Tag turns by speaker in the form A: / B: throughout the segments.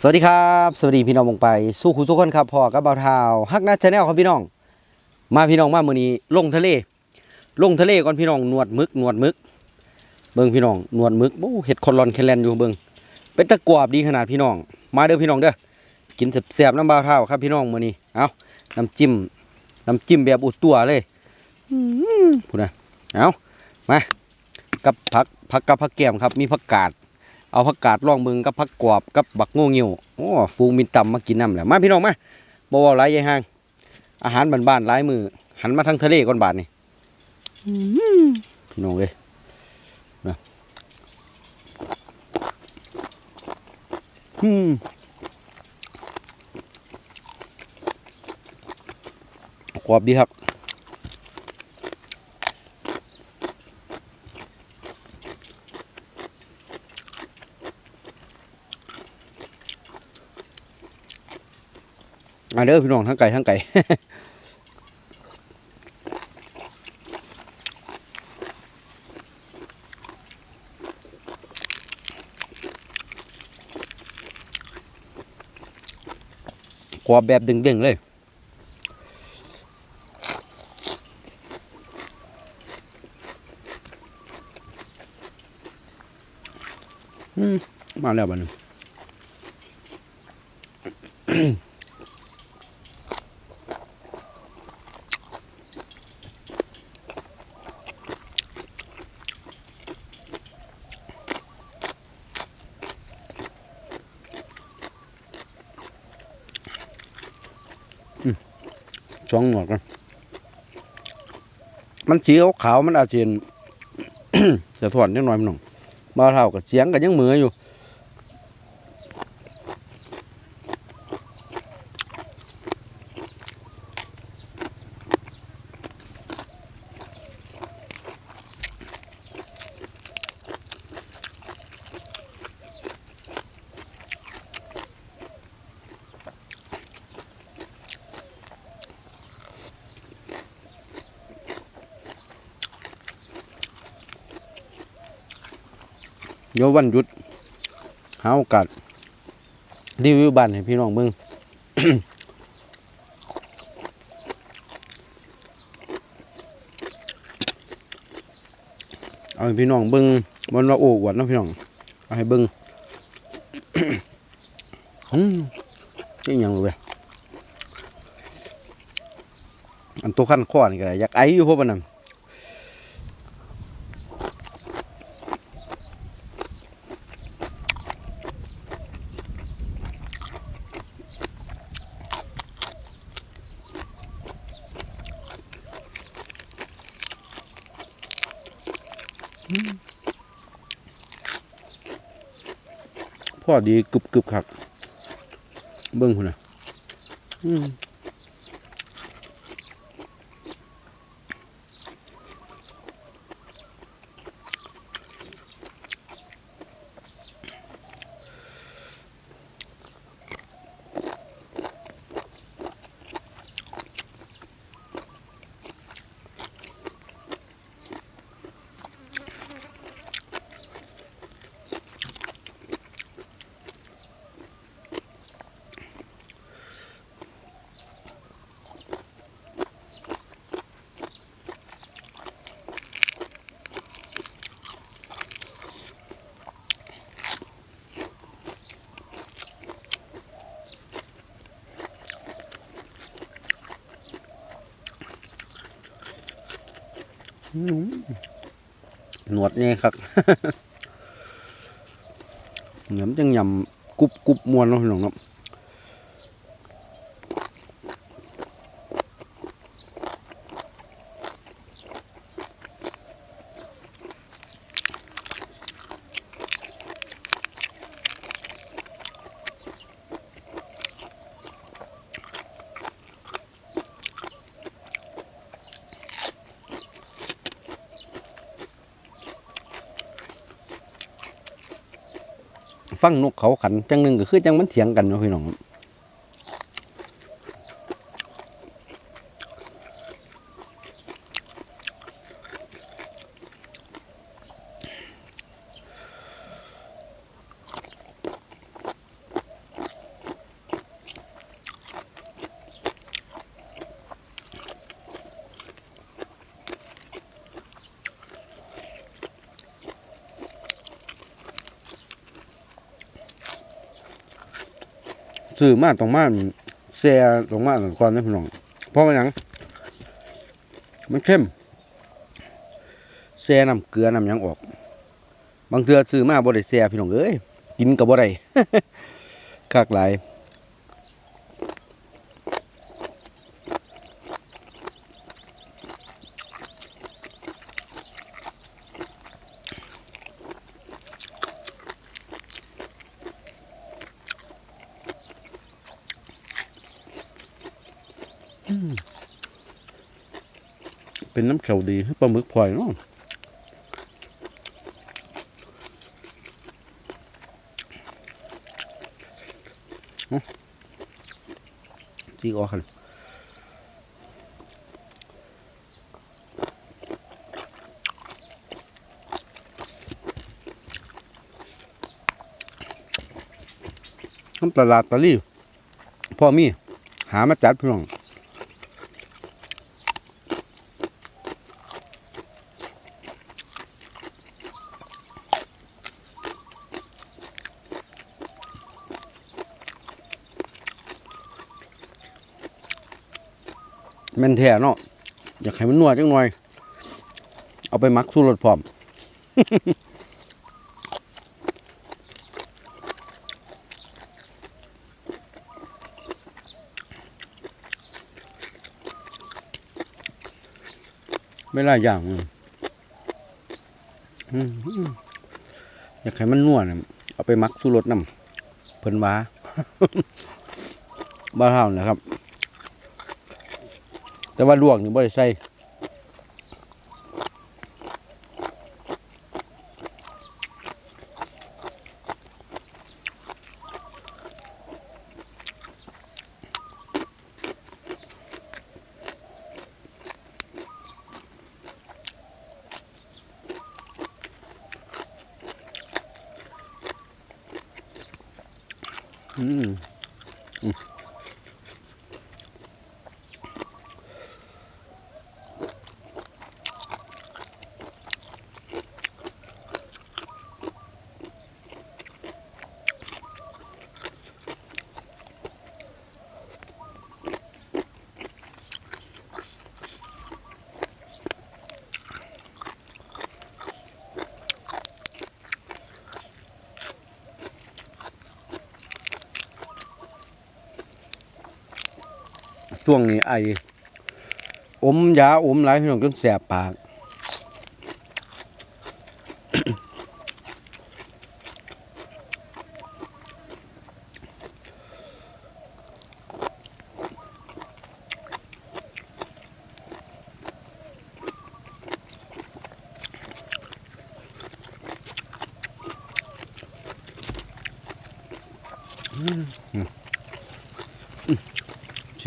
A: สวัสดีครับ สวัสดีพี่น้องวงไป สู้คุณทุกคนครับพ่อกับเบาเท้าฮักนาชาแนลครับพี่น้อง มาพี่น้องมาเมื้อนี้ลงทะเล ลงทะเลก่อนพี่น้องหนวดมึกหนวดมึก เบิ่งพี่น้องหนวดมึกโอ้เห็ดคอนรอนแคลนอยู่เบิ่งเป็นตะกวาบดีขนาดพี่น้อง มาเด้อพี่น้องเด้อกินแซ่บๆน้ำเบาเท้าครับพี่น้องเมื้อนี้เอาน้ำจิ้มน้ำจิ้มแบบอุดตัวเลยพูดนะเอามากับผักผักกับผักแก้มครับมีผักกาด เอาผักกาดล่องเบิงกับผักกรอบกับบักโง่งิ้วโอ้ฟูงมินตำมากินน้ำแหละมาพี่น้องมาบ่เว้าหลายยายห่าง อาหารบ้านๆหลายมือหันมาทางทะเลก่อนบาดนี่พี่น้องเอ้ยนะอืมกรอบดีครับ มาเด้อพี่น้องทั้งไก่ทั้งไก่กรอบแบบดึงๆเลยมมาแล้วบ้านึง สองหนวดกันมันสีขาวมันอาจจะเห็นจะถอนนิดหน่อยมันหน่องบ้าเท่ากับเสียงกันยังเหมืออยู่ เดี๋ยววันหยุดหาโอกาสรีวิวบ้านให้พี่น้องเบิ่งเอาให้พี่น้องเบิ่งมันว่าโอ้อวดนะพี่น้องเอาให้เบิ่งอืมนี่ยังเลยเว้ยอันตัวขั้นข้อนี่ก็ได้อยากไออยู่พวกมันน่ะ พ่อดีกึบกึบคัก เบิ้งคุณนะอืม หนวดนี่ครับเหนือมจังยำกุบกุบมวนเนาะพี่น้องเนาะ ฟังนกเขาขันจังหนึ่งก็คือจังมันเถียงกันเนาะพี่น้อง ซื้อมาต้องมาแซ่ต้องมาก่อนนะพี่น้องเพราะว่าหยังมันเข้มแซ่น้ำเกลือน้ำยังออก บางเทือซื้อมาบ่ได้แซ่พี่น้องเอ้ยกินกับ่ได้คักหลาย เป็นน้ำเขียวดีปลาหมึกพลอยเนาะจีกออกกันน้ำตลาดตะลี่พ่อมี หามาจัดพี่น้อง ม่นแท้เนาะอยากให้มันนัวจังหน่อย เอาไปมักสู้รสพร้อมไม่หลายอย่างอืมอืมอืมอยากให้มันนัวนะเอาไปมักสู้รสน้ำเพิ่นว้าบ้าเท่านะครับ แต่ว่าลวกนี่บ่ได้ใส่ ช่วงนี้ไออมยาอมหลายพี่น้องจนแสบปาก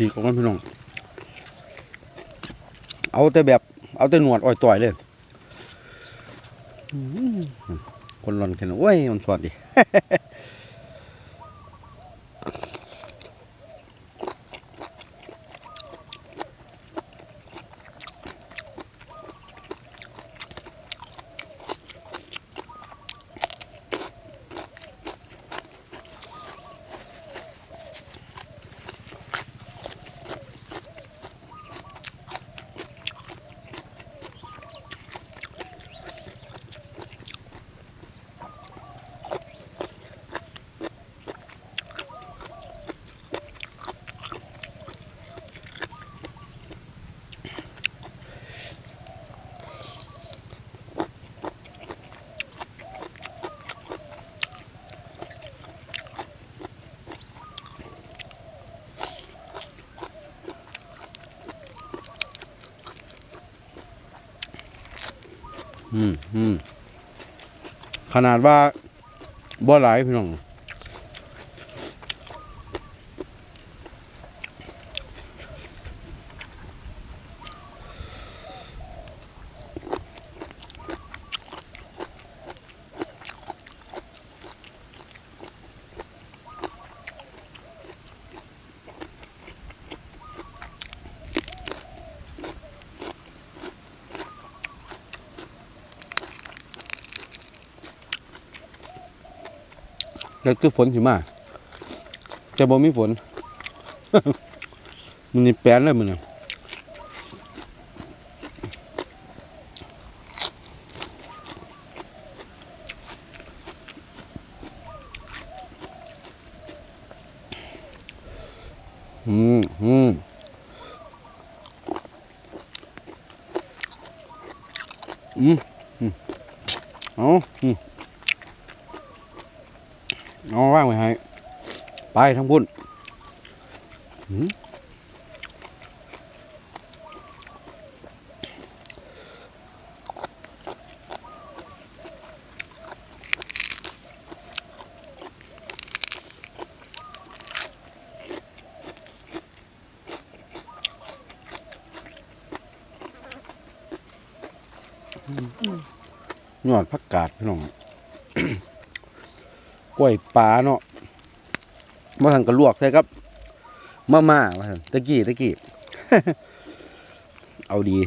A: ฉีกออกมาพี่น้อง เอาแต่แบบ เอาแต่หนวดอ่อยต่อยเลยอื้อหือคนร้อนแค่นั้นโอ้ยมันสวดดิ อืมอืมขนาดว่าบ่หลายพี่น้อง แล้วคือฝนสิมาจะบ่มีฝน มันนี่แปลนเลยมันเนี่ยอืมอืมอืมอืมเอาอืมเอาว่างไว้ให้ ไปทั้งพุ่นหืมยอดผักกาดพี่น้องกล้วยปลาเนาะ มาหันกระลวกใช่ครับมาม่าตะกี้ตะกี้ เอาดี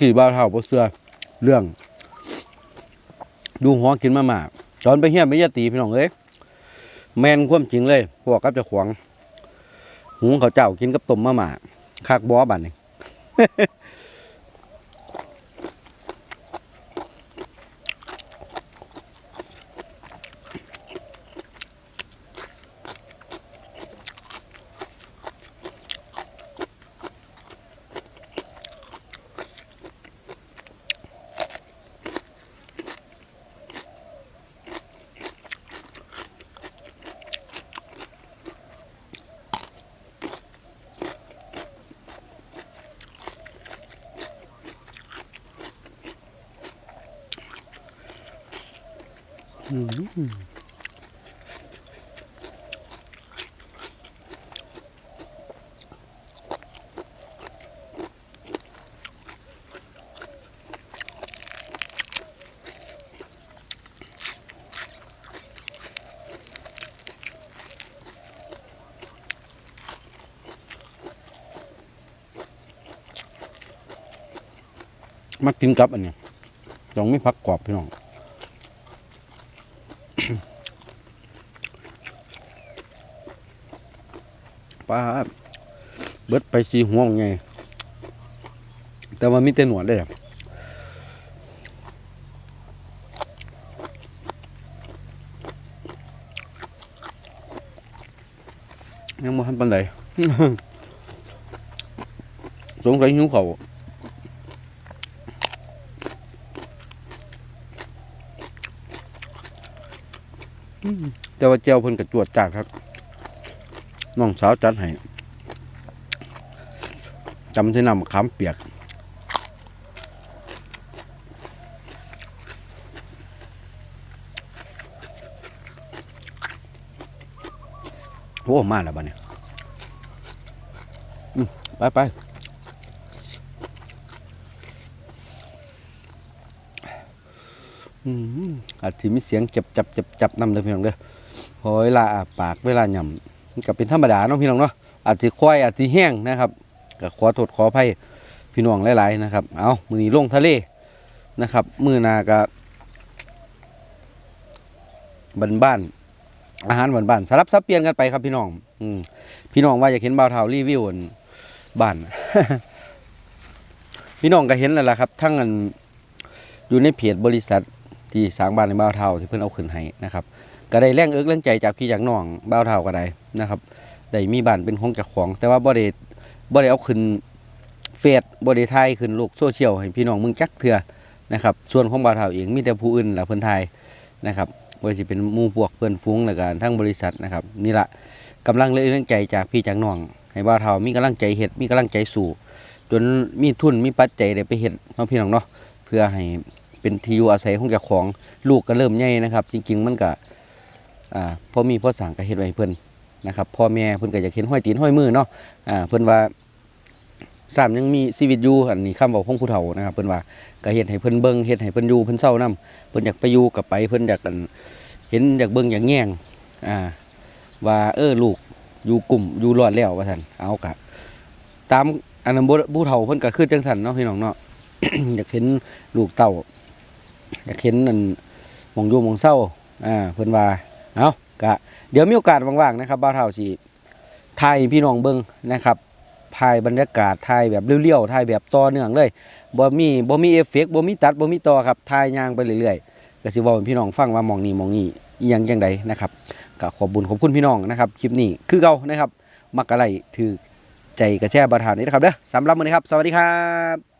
A: กี้บ้าเท่าบ่เสือเรื่อง ดูหัวกินมามาตอนไปเฮียนไปยตีพี่น้องเอ้ยแมนควมจริงเลยพวกกับจะขวางหุงเขาเจ้ากินกับต้มมาม่าคากบอบันนี่ มากินกับอันเนี้ยต้องไม่พักกรอบพี่น้อง ป้าเบิดไปสีห่วงไง แต่ว่ามีแต่หนวดเลยอยังบ่ทันปันใดสงสัยหิวเขาแต่ว่าเจ้าเพิ่นกระจวดจาดครับ น้องสาวจัดให้จำใช้น้ำขามเปียก โอ้มาแล้วบ้านี้อืมไปไปอืมอาจจะมีเสียงจับจับจับจับนำเลยพี่น้องเด้อเพอเวลาอาปากเวลาหย่ำ มันก็เป็นธรรมดาเนาะพี่น้องเนาะอาจจะควายอาจจะแห้งนะครับก็ขอโทษขออภัยพี่น้องหลายๆนะครับ เอามือนี้ลงทะเลนะครับ มือหนาก็บ้านบ้านอาหารบ้านบ้านสลับซับเปลี่ยนกันไปครับพี่น้อง อืมพี่น้องว่าอยากเห็นบ่าวเทารีวิวนบ้านพี่น้องก็เห็นแล้วล่ะครับทั้งอันอยู่ในเพจบริษัทที่สร้างบ้านในบ่าวเทาที่เพิ่นเอาขึ้นให้นะครับ ก็ได้แรงเอิกแรงใจจากพี่จากน้องบ่าวเทาก็ได้นะครับได้มีบ้านเป็นของจ้าของ แต่ว่าบ่ได้บ่ได้เอาขึ้นเฟซบ่ได้ถ่ายขึ้นโลกโซเชียลให้พี่น้องมึงจักเทื่อนะครับส่วนของบ่าวเทาเองมีแต่ผู้อื่นหล่ะเพิ่นถ่ายนะครับว่สิเป็นมู่พวกเพื่อนฟุ้งแล้วก็ทั้งบริษัทนะครับนี่ละกำลังเลยเรื่องใจจากพี่จากน้อง ให้บ่าวเฒ่ามีกำลังใจเฮ็ดมีกำลังใจสู่จนมีทุนมีปัจจัยได้ไปเฮ็ดเนาะพี่น้องเนาะเพื่อให้เป็นที่อยู่อาศัยของเจ้าของลูกก็เริ่มใหญ่นะครับ จริง ๆ มันก็ อ่าพอมีพ่อสั่งก็เฮ็ดไว้ให้เพิ่นนะครับพ่อแม่เพิ่นก็อยากเห็นห้อยตีนห้อยมือเนาะอ่าเพิ่นว่าสามยังมีชีวิตอยู่อันนี้คำบอกของผู้เฒ่านะครับเพิ่นว่าก็เฮ็ดให้เพิ่นเบิ่งเฮ็ดให้เพิ่นอยู่เพิ่นเศร้านํเพิ่นอยากไปอยู่กับไปเพิ่นอยากเห็นอยากเบิ่งอยากแย่งอ่าว่าเออลูกอยู่กลุ่มอยู่รอดแล้วว่าซั่นเอากะตามอันนั้นผู้เฒ่าเพิ่นก็คือจังซั่นเนาะพี่น้องเนาะอยากเห็นลูกเต้าอยากเห็นนั่นหมองอยู่หมองเศร้าอ่าเพิ่นว่า เอากะเดี๋ยวมีโอกาสว่างๆนะครับบ่าเฒ่าสิถ่ายพี่น้องเบิ่งนะครับถ่ายบรรยากาศถ่ายแบบเรียวๆถ่ายแบบต่อเนื่องเลยบ่มีบ่มีเอฟเฟกต์บ่มีตัดบ่มีต่อครับถ่ายยางไปเรื่อยๆก็สิเว้าให้พี่น้องฟังว่ามองนี้มองนี้อีหยังจังใดนะครับก็ขอบบุญขอบคุณพี่น้องนะครับคลิปนี้คือเก่านะครับ มักอะไรถือใจกระแช่บ่าวเฒ่านี้นะครับเด้อสำหรับมื้อนี้ครับ สวัสดีครับ